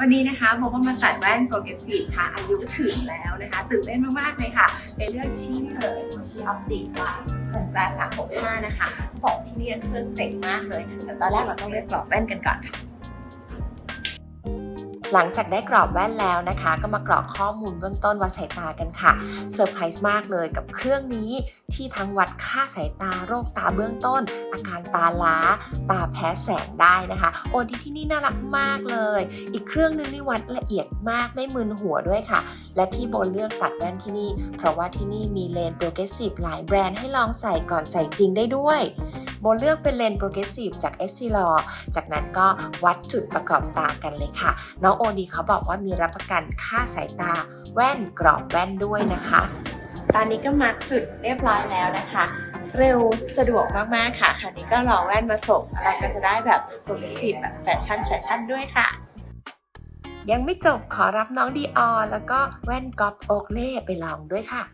วันนี้นะคะโมก็มาตัดแว่นโปรเกรสซีฟค่ะ อายุถึงแล้วนะคะ ตื่นเต้นมากๆเลยค่ะไปเลือกที่นี่เลยที่ออปติกค่ะสันตราสามหกห้านะคะบอกที่นี่เครื่องเจ๋งมากเลย แต่ตอนแรกเราต้องเลือกกรอบแว่นกันก่อนค่ะ หลังจากได้กรอบแว่นแล้วนะคะ ก็มากรอกข้อมูลเบื้องต้นวัดสายตากันค่ะเซอร์ไพรส์มากเลยกับเครื่องนี้ที่ทั้งวัดค่าสายตาโรคตาเบื้องต้น อาการตาล้า ตาแพ้แสงได้นะคะ โอที่ที่นี่น่ารักมากเลย อีกเครื่องนึงนี่วัดละเอียดมากไม่มึนหัวด้วยค่ะ และที่โบเลือกตัดแว่นที่นี่ เพราะว่าที่นี่มีเลนส์โปรเกรสซีฟหลายแบรนด์ให้ลองใส่ก่อนใส่จริงได้ด้วย โบเลือกเป็นเลนส์โปรเกรสซีฟจาก e s s i l o จากนั้นก็วัดจุดประกอบตากันเลยค่ะ น้องโอดีเขาบอกว่ามีรับประกันค่าสายตาแว่นกรอบแว่นด้วยนะคะ ตอนนี้ก็มาร์กจุดเรียบร้อยแล้วนะคะ เร็วสะดวกมาก ๆ ค่ะคราวนี้ก็รอแว่นมาส่งเราก็จะได้แบบโปรเกรสซีฟแบบแฟชั่นแฟชั่นด้วยค่ะยังไม่จบขอรับน้องดีออแล้วก็แว่นกอล์ฟโอกเล่ไปลองด้วยค่ะ